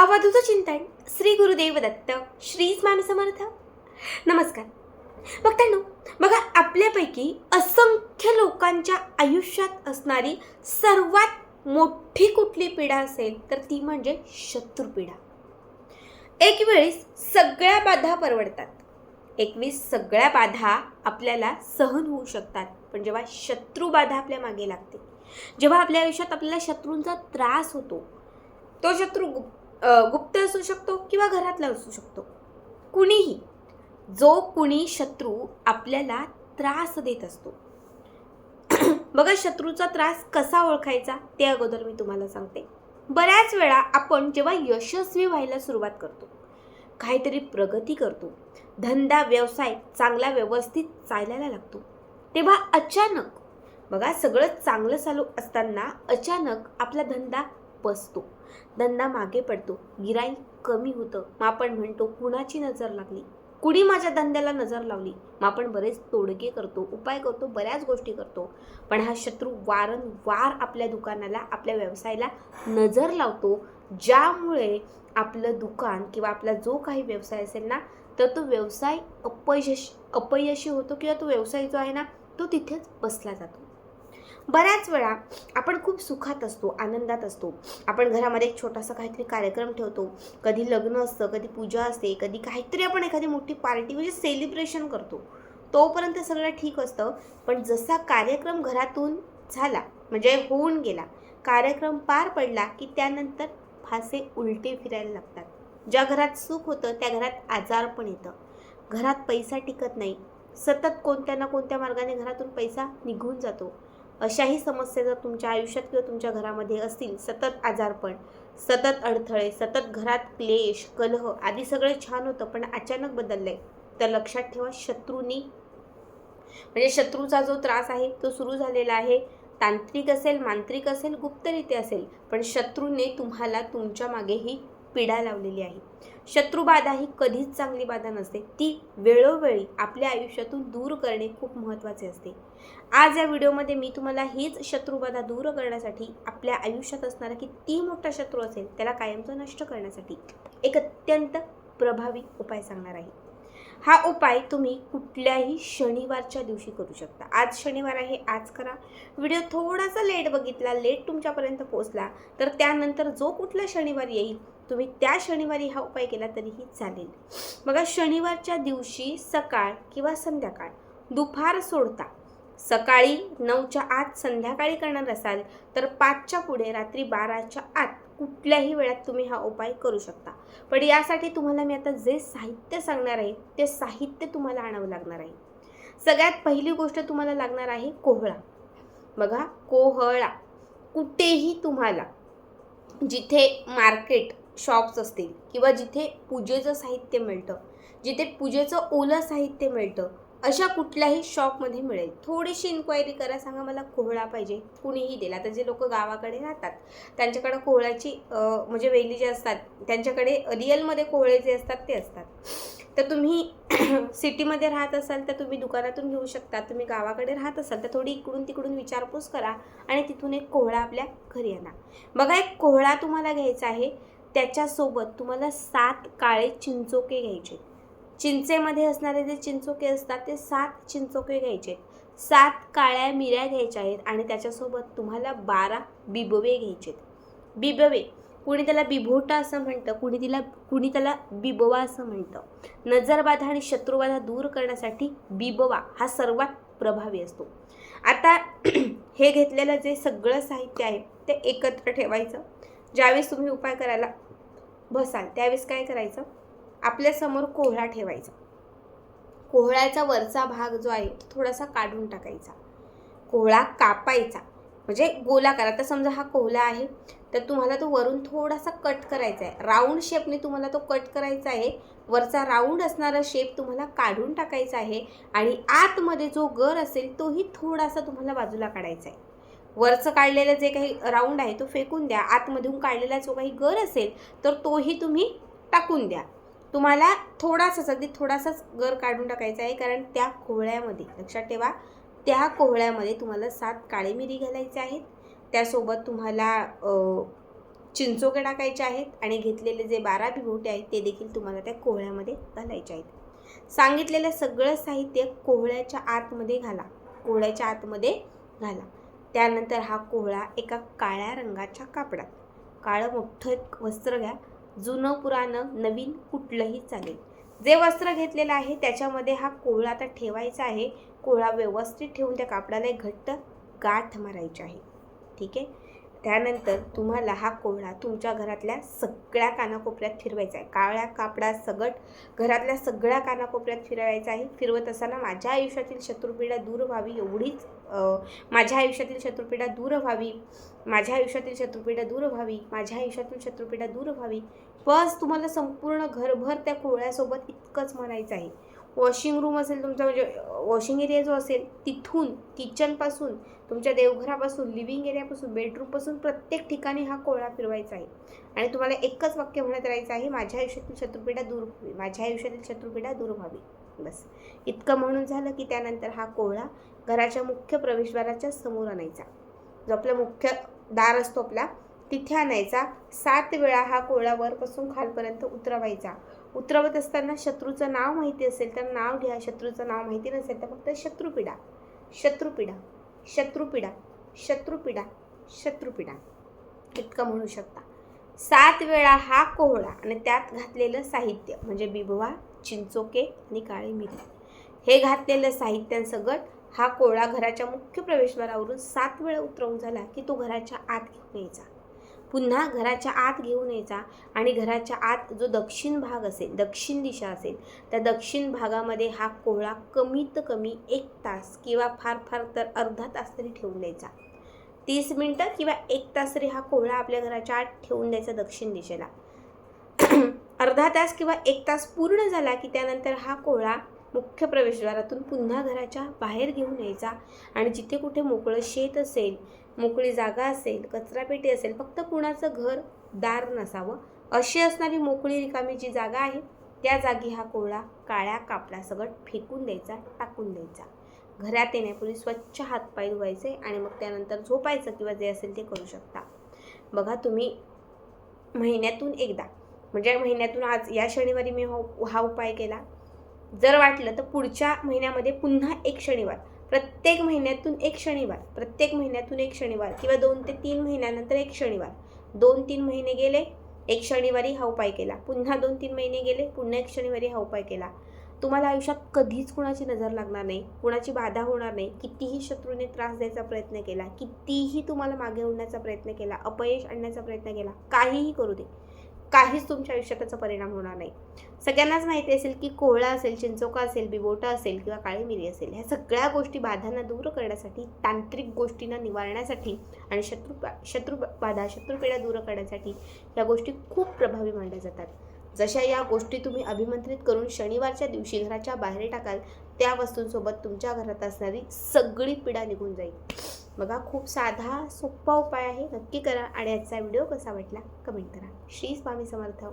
अवधूत चिंतन श्री गुरुदेव दत्त श्री स्वामी समर्थ. नमस्कार. बघतानो बघा आपल्यापैकी असंख्य लोकांच्या आयुष्यात असणारी सर्वात मोठी कुठली पीडा असेल तर ती म्हणजे शत्रुपिढा एक वेळेस सगळ्या बाधा परवडतात. एकवीस सगळ्या बाधा आपल्याला सहन होऊ शकतात पण जेव्हा शत्रू बाधा आपल्या मागे लागते जेव्हा आपल्या आयुष्यात आपल्याला शत्रूंचा त्रास होतो तो शत्रू गुप गुप्त असू शकतो किंवा घरातला असू शकतो. कुणीही जो कुणी शत्रू आपल्याला त्रास देत असतो. बघा शत्रूचा त्रास कसा ओळखायचा ते अगोदर मी तुम्हाला सांगते. बऱ्याच वेळा आपण जेव्हा यशस्वी व्हायला सुरुवात करतो काहीतरी प्रगती करतो धंदा व्यवसाय चांगला व्यवस्थित चालायला लागतो तेव्हा अचानक बघा सगळं चांगलं चालू असताना अचानक आपला धंदा बसतो. धंदा मागे पडतो. गिराई कमी होतं. मग आपण म्हणतो कुणाची नजर लागली? कुणी माझ्या धंद्याला नजर लावली? मग आपण बरेच तोडगे करतो उपाय करतो बऱ्याच गोष्टी करतो. पण हा शत्रू वारंवार आपल्या दुकानाला आपल्या व्यवसायाला नजर लावतो ज्यामुळे आपलं दुकान किंवा आपला जो काही व्यवसाय असेल ना तर तो व्यवसाय अपयश अपयशी होतो किंवा तो व्यवसाय जो आहे ना तो तिथेच बसला जातो. बऱ्याच वेळा आपण खूप सुखात असतो आनंदात असतो. आपण घरामध्ये एक छोटासा काहीतरी कार्यक्रम ठेवतो. कधी लग्न असतं कधी पूजा असते कधी काहीतरी आपण एखादी मोठी पार्टी म्हणजे सेलिब्रेशन करतो. तोपर्यंत सगळं ठीक असतं. पण जसा कार्यक्रम घरातून झाला म्हणजे होऊन गेला कार्यक्रम पार पडला की त्यानंतर फासे उलटे फिरायला लागतात. ज्या घरात सुख होतं त्या घरात आजार पण येतं. घरात पैसा टिकत नाही. सतत कोणत्या ना कोणत्या मार्गाने घरातून पैसा निघून जातो. अशाही समस्या जर तुमच्या आयुष्यात किंवा तुमच्या घरामध्ये असतील सतत आजारपण सतत अडथळे सतत घरात क्लेश कलह आधी सगळे छान होतं पण अचानक बदललंय. तर लक्षात ठेवा शत्रूनी म्हणजे शत्रूचा जो त्रास आहे तो सुरू झालेला आहे. तांत्रिक असेल मांत्रिक असेल गुप्तरित्या असेल पण शत्रूने तुम्हाला तुमच्या मागेही पिढा लावलेली आहे. शत्रुबाधा ही कधीच चांगली बाधा नसते. ती वेळोवेळी आपल्या आयुष्यातून दूर करणे खूप महत्त्वाचे असते. आज या व्हिडिओमध्ये मी तुम्हाला हीच शत्रुबाधा दूर करण्यासाठी आपल्या आयुष्यात असणारा किती मोठा शत्रू असेल त्याला कायमचं नष्ट करण्यासाठी एक अत्यंत प्रभावी उपाय सांगणार आहे. हा उपाय तुम्ही कुठल्याही शनिवारच्या दिवशी करू शकता. आज शनिवार आहे आज करा. व्हिडिओ थोडासा लेट बघितला लेट तुमच्यापर्यंत पोहोचला तर त्यानंतर जो कुठला शनिवार येईल तुम्ही त्या शनिवारी हा उपाय केला तरीही चालेल. बघा शनिवारच्या दिवशी सकाळ किंवा संध्याकाळ दुपार सोडता. सकाळी नऊच्या आत संध्याकाळी करणार असाल तर पाचच्या पुढे रात्री बाराच्या आत कुठल्याही वेळात तुम्ही हा उपाय करू शकता. पण यासाठी तुम्हाला मी आता जे साहित्य सांगणार आहे ते साहित्य तुम्हाला आणावं लागणार आहे. सगळ्यात पहिली गोष्ट तुम्हाला लागणार आहे कोहळा. बघा कोहळा. कुठेही तुम्हाला जिथे मार्केट शॉप्स असतील किंवा जिथे पूजेचं साहित्य मिळतं जिथे पूजेचं ओलं साहित्य मिळतं अशा कुठल्याही शॉपमध्ये मिळेल. थोडीशी इन्क्वायरी करा सांगा मला कोहळा पाहिजे. कुणीही दिला. तर जे लोक गावाकडे राहतात त्यांच्याकडे कोहळ्याची म्हणजे वेली जे असतात त्यांच्याकडे रिअलमध्ये कोहळे जे असतात ते असतात. तर तुम्ही सिटीमध्ये राहत असाल तर तुम्ही दुकानातून घेऊ शकता. तुम्ही गावाकडे राहत असाल तर थोडी इकडून तिकडून विचारपूस करा आणि तिथून एक कोहळा आपल्या घरी आणा. बघा एक कोहळा तुम्हाला घ्यायचा आहे. त्याच्यासोबत तुम्हाला सात काळे चिंचोके घ्यायचे चिंचेमध्ये असणारे जे चिंचोके असतात ते सात चिंचोके घ्यायचे सात काळ्या मिऱ्या घ्यायच्या आहेत आणि त्याच्यासोबत तुम्हाला बारा बिबवे घ्यायचे बिबवे कुणी त्याला बिभोटा असं म्हणतं कुणी तिला कुणी त्याला बिबवा असं म्हणतं. नजरबाधा आणि शत्रुबाधा दूर करण्यासाठी बिबवा हा सर्वात प्रभावी असतो. आता हे घेतलेलं जे सगळं साहित्य आहे ते एकत्र ठेवायचं. ज्यावेळेस तुम्ही उपाय करायला बसाल त्यावेळेस काय करायचं? आपल्यासमोर कोहळा ठेवायचा. कोहळ्याचा वरचा भाग जो आहे तो थोडासा काढून टाकायचा. कोहळा कापायचा. म्हणजे गोलाकार. आता समजा हा कोहळा आहे तर तुम्हाला तो वरून थोडासा कट करायचा आहे. राऊंड शेपने तुम्हाला तो कट करायचा आहे. वरचा राऊंड असणारा शेप तुम्हाला काढून टाकायचा आहे आणि आतमध्ये जो गर असेल तोही थोडासा तुम्हाला बाजूला काढायचा आहे. वरचं काढलेलं जे काही राऊंड आहे तो फेकून द्या. आतमधून काढलेला जो काही गर असेल तर तोही तुम्ही टाकून द्या. तुम्हाला थोडासाच अगदी थोडासाच गर काढून टाकायचा आहे कारण त्या कोहळ्यामध्ये लक्षात ठेवा त्या कोहळ्यामध्ये तुम्हाला सात काळे मिरी घालायचे आहेत. त्यासोबत तुम्हाला चिंचोके टाकायचे आहेत आणि घेतलेले जे बारा बिभोटे आहेत ते देखील तुम्हाला त्या कोहळ्यामध्ये घालायचे आहेत. सांगितलेलं सगळं साहित्य कोहळ्याच्या आतमध्ये घाला कोहळ्याच्या आतमध्ये घाला. त्यानंतर हा कोहळा एका काळ्या रंगाच्या कापडात काळं मोठं एक वस्त्र घ्या जुनं पुराणं नवीन कुठलंही चालेल. जे वस्त्र घेतलेलं आहे त्याच्यामध्ये हा कोहळा आता ठेवायचा आहे. कोहळा व्यवस्थित ठेवून त्या कापडाला एक घट्ट गाठ मारायची आहे. ठीक आहे? त्यानंतर तुम्हाला हा कोहळा तुमच्या घरातल्या सगळ्या कानाकोपऱ्यात फिरवायचा आहे. काळ्या कापडा सगट घरातल्या सगळ्या कानाकोपऱ्यात फिरवायचा आहे. फिरवत असताना माझ्या आयुष्यातील शत्रुपीडा दूर व्हावी एवढीच माझ्या आयुष्यातील शत्रुपीडा दूर व्हावी माझ्या आयुष्यातील शत्रुपीडा दूर व्हावी माझ्या आयुष्यातील शत्रुपीडा दूर व्हावी बस तुम्हाला संपूर्ण घरभर त्या कोहळ्यासोबत इतकंच म्हणायचं आहे. वॉशिंग रूम असेल तुमचा म्हणजे वॉशिंग एरिया जो असेल तिथून किचनपासून तुमच्या देवघरापासून लिव्हिंग एरियापासून बेडरूमपासून प्रत्येक ठिकाणी हा कोहळा फिरवायचा आहे. आणि तुम्हाला एकच वाक्य म्हणत राहायचं आहे माझ्या आयुष्यातील शत्रुपीडा दूर व्हावी. माझ्या आयुष्यातील शत्रुपीडा दूर व्हावी. बस. इतकं म्हणून झालं की त्यानंतर हा कोहळा घराच्या मुख्य प्रवेशद्वाराच्या समोर आणायचा. जो आपला मुख्य दार असतो आपला तिथे आणायचा. सात वेळा हा कोळा वरपासून खालपर्यंत उतरवायचा. उतरवत असताना शत्रूचं नाव माहिती असेल तर नाव घ्या. शत्रूचं नाव माहिती नसेल तर फक्त शत्रुपिडा. शत्रुपिडा. शत्रुपिडा. शत्रुपिडा. शत्रुपीडा. इतकं म्हणू शकता. सात वेळा हा कोहळा आणि त्यात घातलेलं साहित्य म्हणजे बिबवा चिंचोके आणि काळी मिरी. हे घातलेलं साहित्यांसगट हा कोहळा घराच्या मुख्य प्रवेशद्वारावरून सात वेळा उतरवून झाला की तो घराच्या आत घेऊन यायचा. पुन्हा घराच्या आत घेऊन यायचा आणि घराच्या आत जो दक्षिण भाग असेल दक्षिण दिशा असेल त्या दक्षिण भागामध्ये हा कोहळा कमीत कमी एक तास किंवा फार फार तर अर्धा तास तरी ठेवून द्यायचा. तीस मिनटं किंवा एक तास तरी हा कोहळा आपल्या घराच्या आत ठेवून द्यायचा दक्षिण दिशेला. अर्धा तास किंवा एक तास पूर्ण झाला की त्यानंतर हा कोहळा मुख्य प्रवेशद्वारातून पुन्हा घराच्या बाहेर घेऊन यायचा. आणि जिथे कुठे मोकळं शेत असेल मोकळी जागा असेल कचरापेटी असेल फक्त कुणाचं घर दार नसावं अशी असणारी मोकळी रिकामी जी जागा आहे त्या जागी हा कोहळा काळ्या कापडासकट फेकून द्यायचा टाकून द्यायचा. घरात येण्यापूर्वी स्वच्छ हातपाय धुवायचे आणि मग त्यानंतर झोपायचं किंवा जे असेल ते करू शकता. बघा तुम्ही महिन्यातून एकदा म्हणजे महिन्यातून आज या शनिवारी मी हा हा उपाय केला. जर वाटलं तर पुढच्या महिन्यामध्ये पुन्हा एक शनिवार प्रत्येक महिन्यातून एक शनिवार प्रत्येक महिन्यातून एक शनिवार किंवा दोन ते तीन महिन्यानंतर एक शनिवार. दोन तीन महिने गेले एक शनिवारी हा उपाय केला. पुन्हा दोन तीन महिने गेले पुन्हा एक शनिवारी हा उपाय केला. तुम्हाला आयुष्यात कधीच कुणाची नजर लागणार नाही कुणाची बाधा होणार नाही. कितीही शत्रूने त्रास द्यायचा प्रयत्न केला कितीही तुम्हाला मागे ओढण्याचा प्रयत्न केला अपयश आणण्याचा प्रयत्न केला काहीही करू दे. काहीच तुमच्या आयुष्यात त्याचा परिणाम होणार नाही. सगळ्यांनाच माहिती असेल की कोहळा असेल चिंचोका असेल बिबोटा असेल किंवा काळी मिरी असेल ह्या सगळ्या गोष्टी बाधांना दूर करण्यासाठी तांत्रिक गोष्टींना निवारण्यासाठी आणि शत्रू शत्रू बाधा शत्रुपीडा दूर करण्यासाठी ह्या गोष्टी खूप प्रभावी मानल्या जातात. जशा या गोष्टी तुम्ही अभिमंत्रित करून शनिवारच्या दिवशी घराच्या बाहेर टाकाल त्या वस्तूंसोबत तुमच्या घरात असणारी सगळी पिढा निघून जाईल. बघा खूप साधा सोपा उपाय आहे. नक्की करा आणि आजचा व्हिडिओ कसा वाटला कमेंट करा. श्री स्वामी समर्थ.